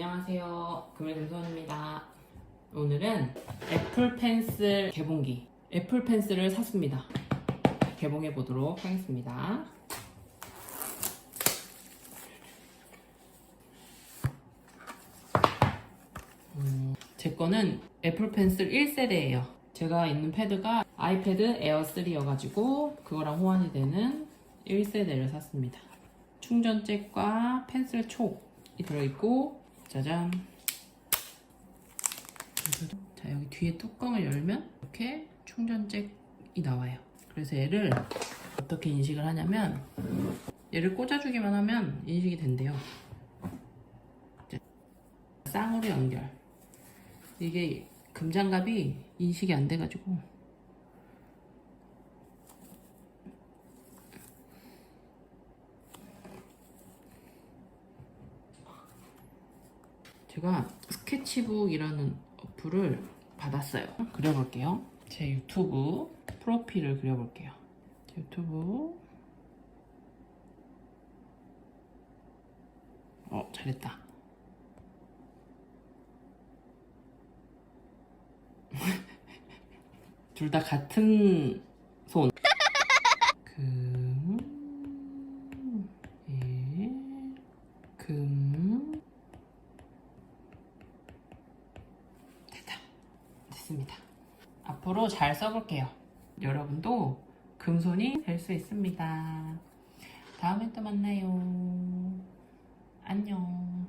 안녕하세요. 금일금손입니다. 오늘은 애플 펜슬 개봉기, 애플 펜슬을 샀습니다. 개봉해 보도록 하겠습니다. 음, 제 거는 애플 펜슬 1세대예요. 제가 있는 패드가 아이패드 에어 3여가지고 그거랑 호환이 되는 1세대를 샀습니다. 충전잭과 펜슬 촉이 들어있고 짜잔. 자 여기 뒤에 뚜껑을 열면 이렇게 충전잭이 나와요. 그래서 얘를 어떻게 인식을 하냐면 얘를 꽂아주기만 하면 인식이 된대요. 쌍으로 연결. 이게 금장갑이 인식이 안 돼가지고 제가 스케치북이라는 어플을 받았어요. 그려볼게요. 제 유튜브 프로필을 그려볼게요. 제 유튜브. 어, 잘했다. 둘 다 같은 손. 금, 예, 금, 됐다. 됐습니다. 앞으로 잘 써볼게요. 여러분도 금손이 될 수 있습니다. 다음에 또 만나요. 안녕.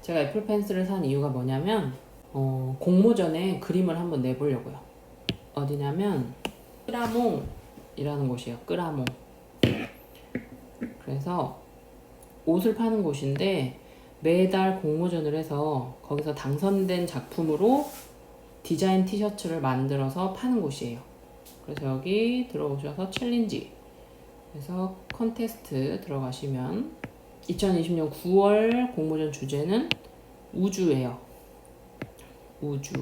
제가 애플 펜슬을 산 이유가 뭐냐면 어, 공모전에 그림을 한번 내보려고요. 어디냐면 끄라몽이라는 곳이에요. 끄라몽. 그래서 옷을 파는 곳인데 매달 공모전을 해서 거기서 당선된 작품으로 디자인 티셔츠를 만들어서 파는 곳이에요. 그래서 여기 들어오셔서 챌린지 그래서 컨테스트 들어가시면 2020년 9월 공모전 주제는 우주예요. 우주.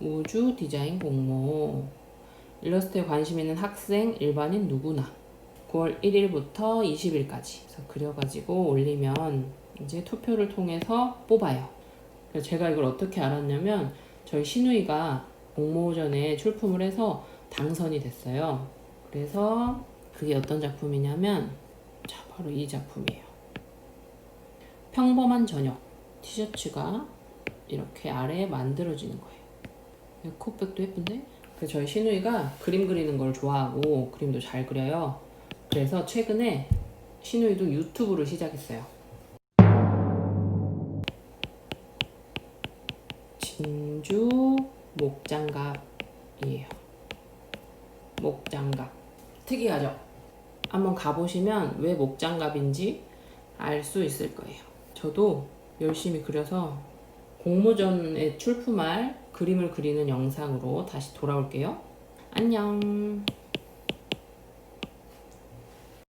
우주 디자인 공모. 일러스트에 관심 있는 학생, 일반인 누구나 9월 1일부터 20일까지 그래서 그려가지고 올리면 이제 투표를 통해서 뽑아요. 그래서 제가 이걸 어떻게 알았냐면 저희 신우이가 공모전에 출품을 해서 당선이 됐어요. 그래서 그게 어떤 작품이냐면 자 바로 이 작품이에요. 평범한 저녁 티셔츠가 이렇게 아래에 만들어지는 거예요. 콧백도 예쁜데? 그래서 저희 신우이가 그림 그리는 걸 좋아하고 그림도 잘 그려요. 그래서 최근에 신우이도 유튜브를 시작했어요. 진주 목장갑이에요. 목장갑. 특이하죠? 한번 가보시면 왜 목장갑인지 알 수 있을 거예요. 저도 열심히 그려서 공모전에 출품할 그림을 그리는 영상으로 다시 돌아올게요. 안녕.